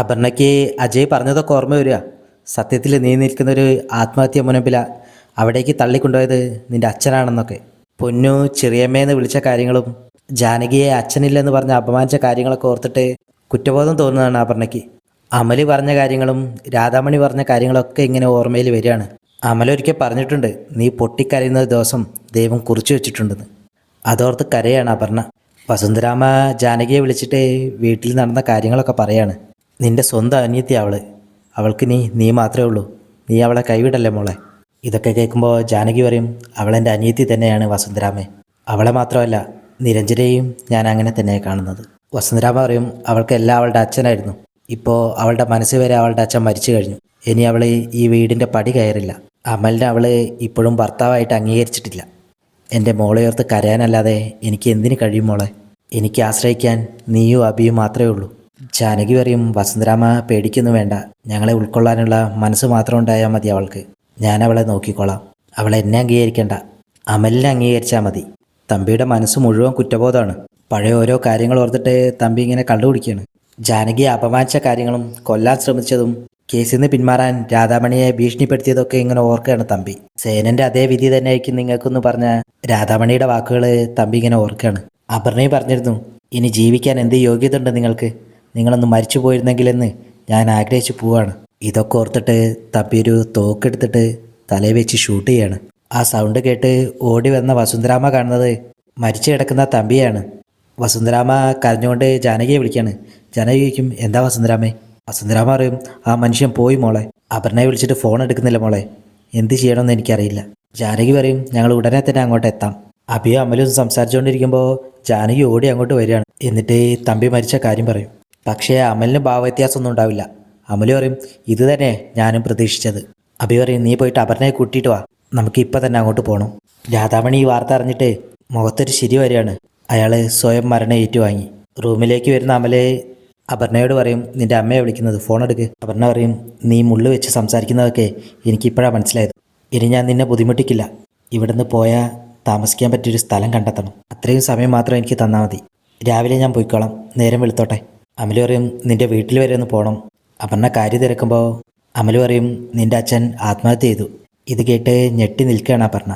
അപർണയ്ക്ക് അജയ് പറഞ്ഞതൊക്കെ ഓർമ്മ വരിക. സത്യത്തിൽ നീ നിൽക്കുന്നൊരു ആത്മഹത്യ മുനമ്പില അവിടേക്ക് തള്ളിക്കൊണ്ടുപോയത് നിന്റെ അച്ഛനാണെന്നൊക്കെ. പൊന്നു ചെറിയമ്മയെന്ന് വിളിച്ച കാര്യങ്ങളും ജാനകിയെ അച്ഛനില്ലെന്ന് പറഞ്ഞ് അപമാനിച്ച കാര്യങ്ങളൊക്കെ ഓർത്തിട്ട് കുറ്റബോധം തോന്നുന്നതാണ് അപർണയ്ക്ക് അമൽ പറഞ്ഞ കാര്യങ്ങളും രാധാമണി പറഞ്ഞ കാര്യങ്ങളൊക്കെ ഇങ്ങനെ ഓർമ്മയിൽ വരികയാണ്. അമല ഒരിക്കൽ പറഞ്ഞിട്ടുണ്ട് നീ പൊട്ടിക്കരയുന്ന ദിവസം ദൈവം കുറിച്ചു വെച്ചിട്ടുണ്ടെന്ന്. അതോർത്ത് കരയാണ് അപർണ വസുന്ധരാമ ജാനകിയെ വിളിച്ചിട്ട് വീട്ടിൽ നടന്ന കാര്യങ്ങളൊക്കെ പറയാണ്. നിന്റെ സ്വന്തം അനിയത്തി അവൾ അവൾക്ക് നീ നീ മാത്രമേ ഉള്ളൂ. നീ അവളെ കൈവിടല്ലേ മോളെ? ഇതൊക്കെ കേൾക്കുമ്പോൾ ജാനകി പറയും അവളെന്റെ അനിയത്തി തന്നെയാണ് വസുന്ധരാമേ. അവളെ മാത്രമല്ല നിരഞ്ജനെയും ഞാൻ അങ്ങനെ തന്നെ കാണുന്നത്. വസുന്ധരാമ പറയും അവൾക്ക് എല്ലാം അവളുടെ അച്ഛനായിരുന്നു. ഇപ്പോൾ അവളുടെ മനസ്സ് വരെ അവളുടെ അച്ഛൻ മരിച്ചു കഴിഞ്ഞു. ഇനി അവൾ ഈ വീടിന്റെ പടി കയറില്ല. അമലിനെ അവൾ ഇപ്പോഴും ഭർത്താവായിട്ട് അംഗീകരിച്ചിട്ടില്ല. എന്റെ മോളെ ഓർത്ത് കരയാനല്ലാതെ എനിക്ക് എന്തിനു കഴിയും മോളെ? എനിക്ക് ആശ്രയിക്കാൻ നീയും അബിയും മാത്രമേ ഉള്ളൂ. ജാനകി പറയും വസന്തരാമ പേടിക്കുന്നു വേണ്ട. ഞങ്ങളെ ഉൾക്കൊള്ളാനുള്ള മനസ്സ് മാത്രം ഉണ്ടായാൽ മതി അവൾക്ക്. ഞാൻ അവളെ നോക്കിക്കോളാം. അവൾ എന്നെ അംഗീകരിക്കേണ്ട. അമലിനെ അംഗീകരിച്ചാൽ മതി. തമ്പിയുടെ മനസ്സ് മുഴുവൻ കുറ്റബോധമാണ്. പഴയ ഓരോ കാര്യങ്ങൾ ഓർത്തിട്ട് തമ്പി ഇങ്ങനെ കണ്ടുപിടിക്കുകയാണ് ജാനകി അപമാനിച്ച കാര്യങ്ങളും കൊല്ലാൻ ശ്രമിച്ചതും കേസിൽ നിന്ന് പിന്മാറാൻ രാധാമണിയെ ഭീഷണിപ്പെടുത്തിയതൊക്കെ ഇങ്ങനെ ഓർക്കുകയാണ് തമ്പി. സേനന്റെ അതേ വിധി തന്നെ ആയിരിക്കും നിങ്ങൾക്കെന്ന് പറഞ്ഞ രാധാമണിയുടെ വാക്കുകൾ തമ്പി ഇങ്ങനെ ഓർക്കുകയാണ്. അപർണയും പറഞ്ഞിരുന്നു ഇനി ജീവിക്കാൻ എന്ത് യോഗ്യത ഉണ്ട് നിങ്ങൾക്ക്? നിങ്ങളൊന്ന് മരിച്ചു പോയിരുന്നെങ്കിലെന്ന് ഞാൻ ആഗ്രഹിച്ചു പോവാണ്. ഇതൊക്കെ ഓർത്തിട്ട് തപ്പി ഒരു തോക്കെടുത്തിട്ട് തലയിൽ വെച്ച് ഷൂട്ട് ചെയ്യാണ്. ആ സൗണ്ട് കേട്ട് ഓടി വന്ന വസുന്ധരാമ കാണുന്നത് മരിച്ചു കിടക്കുന്ന തമ്പിയാണ്. വസുന്ധരാമ കരഞ്ഞുകൊണ്ട് ജാനകിയെ വിളിക്കാണ്. ജാനകി എന്താ വസുന്ധരാമേ? വസുന്ധരാമ പറയും ആ മനുഷ്യൻ പോയി മോളെ. അപർണയെ വിളിച്ചിട്ട് ഫോൺ എടുക്കുന്നില്ല മോളെ. എന്ത് ചെയ്യണമെന്ന് എനിക്കറിയില്ല. ജാനകി പറയും ഞങ്ങൾ ഉടനെ തന്നെ അങ്ങോട്ട് എത്താം. അഭിയും അമലും സംസാരിച്ചുകൊണ്ടിരിക്കുമ്പോൾ ജാനകി ഓടി അങ്ങോട്ട് വരികയാണ്. എന്നിട്ട് തമ്പി മരിച്ച കാര്യം പറയും. പക്ഷേ അമലിന് ഭാവവ്യത്യാസമൊന്നും ഉണ്ടാവില്ല. അമൽ പറയും ഇത് തന്നെ ഞാനും പ്രതീക്ഷിച്ചത്. അഭി പറയും നീ പോയിട്ട് അപർണയെ കൂട്ടിയിട്ട് വാ. നമുക്ക് ഇപ്പം തന്നെ അങ്ങോട്ട് പോകണം രാധാമണി ഈ വാർത്ത അറിഞ്ഞിട്ട് മുഖത്തൊരു ശരി വരികയാണ്. അയാൾ സ്വയം മരണം ഏറ്റുവാങ്ങി. റൂമിലേക്ക് വരുന്ന അമലെ അപർണയോട് പറയും നിന്റെ അമ്മയെ വിളിക്കുന്നത്. ഫോൺ എടുക്ക്. അപർണ പറയും നീ മുള്ളു വെച്ച് സംസാരിക്കുന്നതൊക്കെ എനിക്കിപ്പോഴാണ് മനസ്സിലായത്. ഇനി ഞാൻ നിന്നെ ബുദ്ധിമുട്ടിക്കില്ല. ഇവിടുന്ന് പോയാൽ താമസിക്കാൻ പറ്റിയൊരു സ്ഥലം കണ്ടെത്തണം. അത്രയും സമയം മാത്രം എനിക്ക് തന്നാൽ മതി. രാവിലെ ഞാൻ പോയിക്കോളാം. നേരം വെളുത്തോട്ടെ. അമൽ പറയും നിന്റെ വീട്ടിൽ വരെ ഒന്ന് പോകണം അപർണ കാര്യം തിരക്കുമ്പോൾ അമൽ പറയും നിന്റെ അച്ഛൻ ആത്മഹത്യ ചെയ്തു. ഇത് കേട്ട് ഞെട്ടി നിൽക്കുകയാണ് അപർണ.